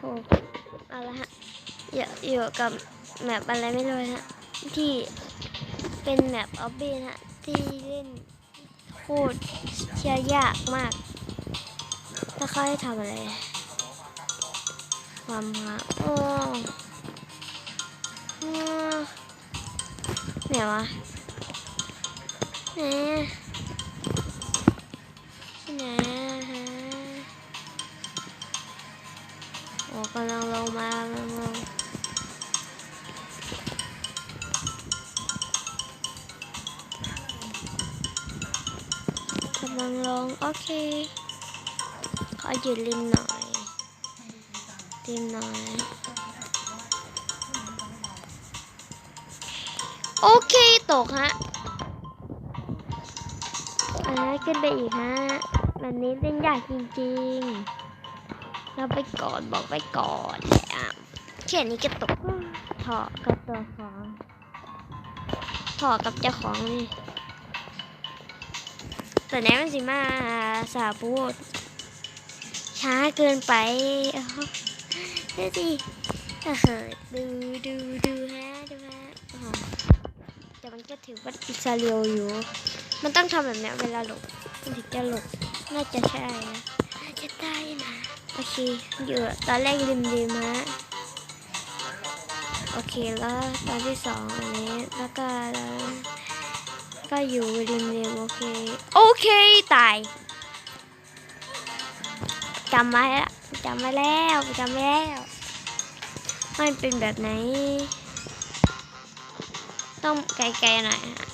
โหเอาละฮะอยู่อยู่กับแมปอะไรไม่รู้ฮะที่เป็นแมปออบบี้นฮะที่เล่นโคตรเชียยากมาก ถ้าเขาให้ทำอะไร ความหาโอ้โอ้ไหนวะไหนอ กำลังลงมากำลังลงกำลังลง โอเค ขอหยุดริมหน่อยริมหน่อย โอเค ตกฮะอ่าขึ้นไปอีกฮะ แบบนี้เล่นยากจริง ๆ เราไปก่อนบอกไปก่อนแหละแค่นี้ก็ตกถอกับตัวของถอกับเจ้าของนี่แต่แน่มันสิมาสาพูด ช้าเกินไปเอาเดี๋ยวดิเออดูดูดูฮะดูฮะโอ้โหแต่มันก็ถือว่าอิสราเอลอยู่ มันต้องทำแบบเนี้ยเวลาหลบมันถึงจะหลบน่าจะใช่นะน่าจะได้นะโอเคอยู่ตอนแรกริมริมฮะโอเคแล้วตอนที่สองอันนี้แล้วก็แล้วก็อยู่ริมริมโอเคโอเคตายจำไว้ละจำไว้แล้วจำไว้แล้วมันเป็นแบบไหน ต้องไกลๆหน่อยฮะ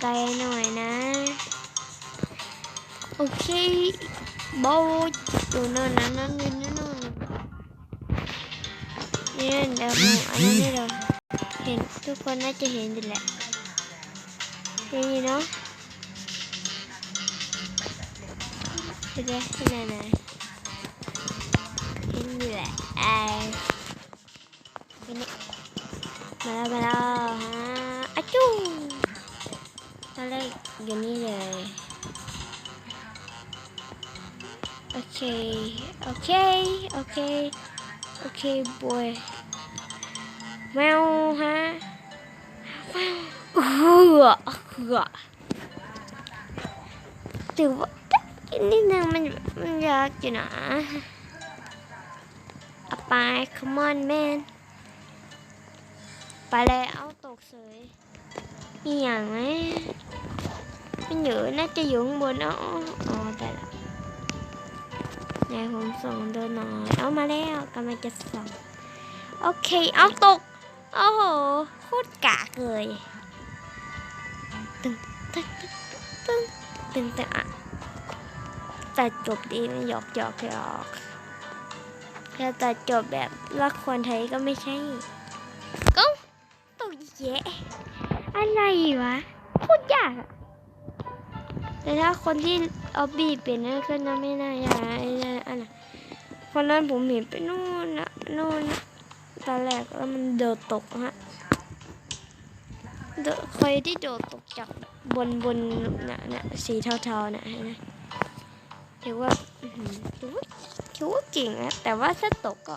ไกลๆหน่อยนะ โอเค โบอยู่โน่นนะนั่นอยู่โน่นนี่เดี๋ยวผมอันนี้เดี๋ยวเห็นทุ กคนน่าจะเห็นอยู่แหละเห็นอยู่เนาะ ไปเลยที่ไหนไหนที่นี่แหละไอ้ไปนี่มาแล้วมาแล้วฮะอะจู้ตอนแรกอยู่นี่เลยโอเคโอเคโอเคโอเคบอยแมวฮะแมวเหือเหือถือว่า อีกนิดนึงมันมันยากอยู่นะเอาไป come on man ไปเลยเอาตกเสยมีอย่างไหมมันอยู่น่าจะอยู่ข้างบนอ๋ออ๋อแต่ละ ไหนผมส่งเดินหน่อย เอามาแล้วกำลังจะส่องโอเค เอาตก โอ้โหโคตรกากเลยตึงตึงตึงตึงตึงอะตัดจบดีไม่หยอกหยอกหยอกแค่ตัดจบแบบรักคนไทยก็ไม่ใช่ก็ตกเยะอะไรวะพูดยากแต่ถ้าคนที่เอาบีเป็นนั่นก็น่าไม่น่ายาก วันนน่ะคนนั้นผมเห็นไปนู่นนะนู่นนะตอนแรกแล้วมันเดดตกฮะเดดใคยที่โดดตกจากบนบนน่ะน่ะสีเทาๆน่ะเห็นไหมถือว่าถือว่าถือว่าเก่งนะแต่ว่าถ้าตกก็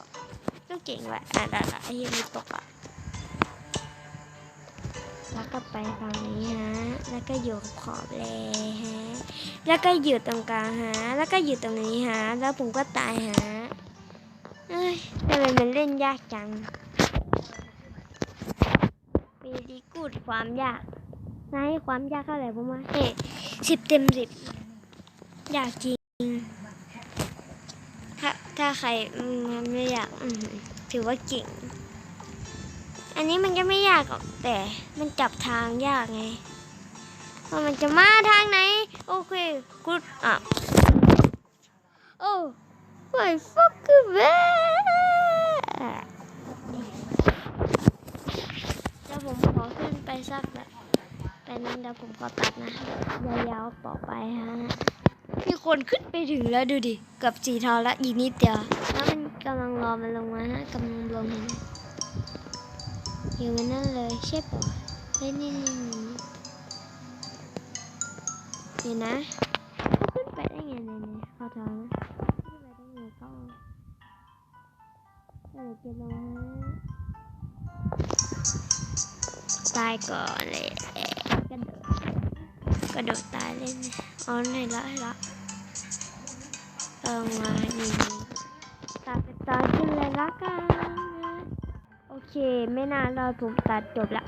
ต้องเก่งแหละอะได้ละไอ้ยังไม่ตกอะ แล้วก็ไปฝั่งนี้ฮะ แล้วก็อยู่กับขอบเลยฮะ แล้วก็อยู่ตรงกลางฮะ แล้วก็อยู่ตรงนี้ฮะ แล้วผมก็ตายฮะ เอ้ยทำไมมันเล่นยากจังปีดีกูดความยากนายให้ความยากเท่าไหร่ผมว่าเฮ้สิบเต็มสิบยากจริง ถ้าถ้าใครไม่อยากถือว่าเก่ง อันนี้มันก็ไม่ยากหรอกแต่มันจับทางยากไงว่ามันจะมาทางไหน โอเคกูอะโอ้ย fuck you man แล้วผมขอขึ้นไปสักแบบไปนั้นเดี๋ยวผมขอตัดนะยาวๆต่อไปฮะมีคนขึ้นไปถึงแล้วดูดิเกับสีเทาแล้วอีกนิดเดียวแล้วมันกำลังรอมันลงมาฮะกำลังลงเห็นไหม อยู่มันนั่นเลยใช่ปะเฮ้ยนี่นี่นี่นี่นะขึ้นไปได้ไงเนี่ยเนี่ยขาเทานะขึ้นไปได้ไงก็เดี๋ยวจะลงฮะตายก่อนเลยกระโดดกระโดดตายเลยนะอ๋อไหนละไหนละลงมานี่ตัดไปตอนขึ้นเลยละกัน โอเค ไม่นานเราถูกตัดจบละ